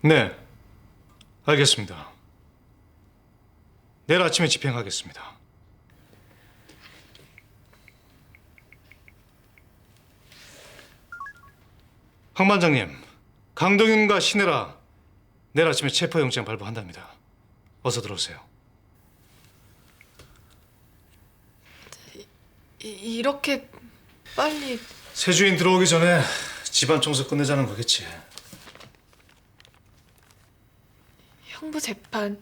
네, 알겠습니다. 내일 아침에 집행하겠습니다. 황 반장님, 강동윤과 신혜라 내일 아침에 체포영장 발부한답니다. 어서 들어오세요. 이, 이렇게 빨리 새 주인 들어오기 전에 집안 청소 끝내자는 거겠지. 형부 재판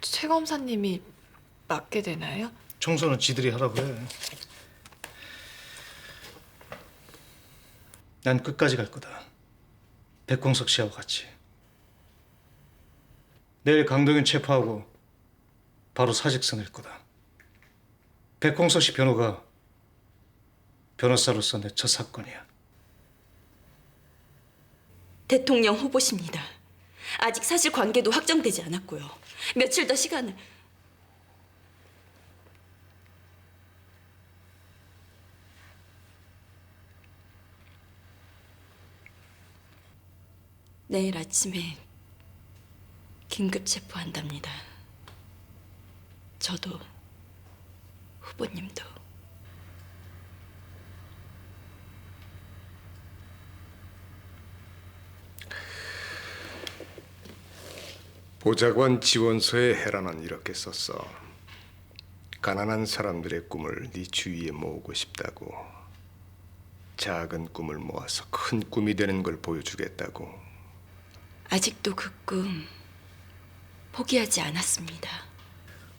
최 검사님이 맡게 되나요? 청소는 지들이 하라고 해. 난 끝까지 갈 거다. 백광석 씨하고 같이. 내일 강동윤 체포하고 바로 사직서 낼 거다. 백광석 씨 변호가 변호사로서 내 첫 사건이야. 대통령 후보십니다. 아직 사실 관계도 확정되지 않았고요. 며칠 더 시간을 내일 아침에 긴급 체포한답니다. 저도 후보님도 보좌관 지원서에 헤라는 이렇게 썼어. 가난한 사람들의 꿈을 네 주위에 모으고 싶다고. 작은 꿈을 모아서 큰 꿈이 되는 걸 보여주겠다고. 아직도 그 꿈 포기하지 않았습니다.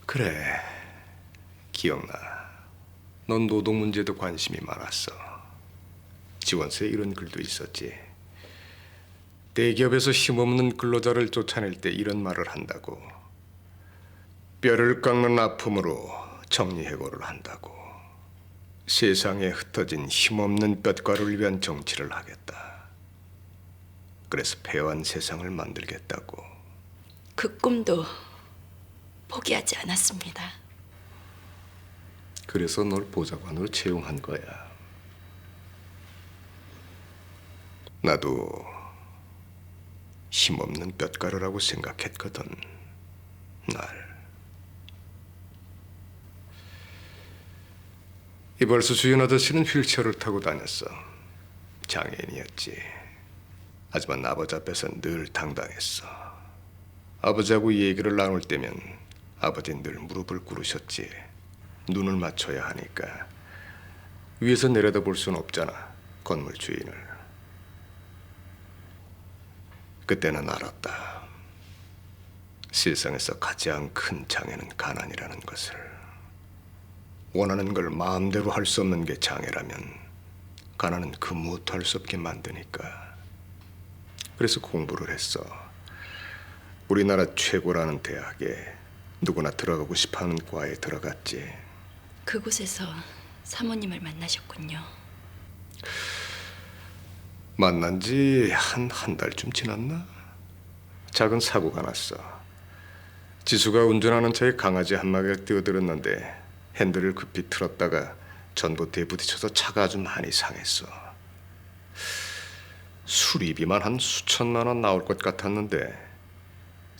그래. 기억나. 넌 노동 문제도 관심이 많았어. 지원서에 이런 글도 있었지. 대기업에서 힘없는 근로자를 쫓아낼 때 이런 말을 한다고. 뼈를 깎는 아픔으로 정리해고를 한다고. 세상에 흩어진 힘없는 뼈가루를 위한 정치를 하겠다. 그래서 패한 세상을 만들겠다고. 그 꿈도 포기하지 않았습니다. 그래서 널 보좌관으로 채용한 거야. 나도 힘없는 뼛가루라고 생각했거든. 날. 이발소 주인 아저씨는 휠체어를 타고 다녔어. 장애인이었지. 하지만 아버지 앞에서 늘 당당했어. 아버지하고 얘기를 나눌 때면 아버지 늘 무릎을 꿇으셨지. 눈을 맞춰야 하니까 위에서 내려다 볼 수는 없잖아. 건물 주인을. 그때는 알았다. 세상에서 가장 큰 장애는 가난이라는 것을. 원하는 걸 마음대로 할 수 없는 게 장애라면 가난은 그 무엇도 할 수 없게 만드니까. 그래서 공부를 했어. 우리나라 최고라는 대학에 누구나 들어가고 싶어하는 과에 들어갔지. 그곳에서 사모님을 만나셨군요. 만난 지 한 한 달쯤 지났나? 작은 사고가 났어. 지수가 운전하는 차에 강아지 한 마리가 뛰어들었는데 핸들을 급히 틀었다가 전봇대에 부딪혀서 차가 아주 많이 상했어. 수리비만 한 수천만 원 나올 것 같았는데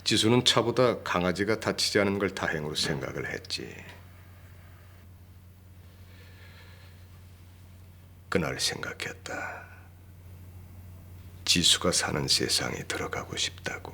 지수는 차보다 강아지가 다치지 않은 걸 다행으로 생각을 했지. 그날 생각했다. 지수가 사는 세상에 들어가고 싶다고.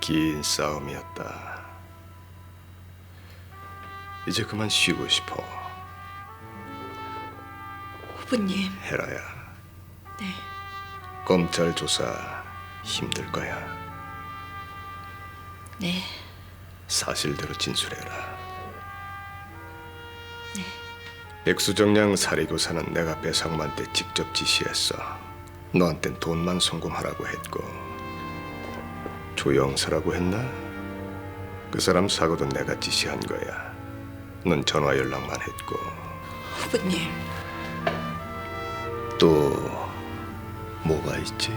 긴 싸움이었다. 이제 그만 쉬고 싶어. 후보님, 헤라야. 네. 검찰 조사 힘들 거야. 네, 사실대로 진술해라. 네. 백수정량 사리교사는 내가 배상만때 직접 지시했어. 너한텐 돈만 송금하라고 했고 조영서라고 했나? 그 사람 사고도 내가 지시한 거야. 넌 전화 연락만 했고 후보님. 또 뭐가 있지?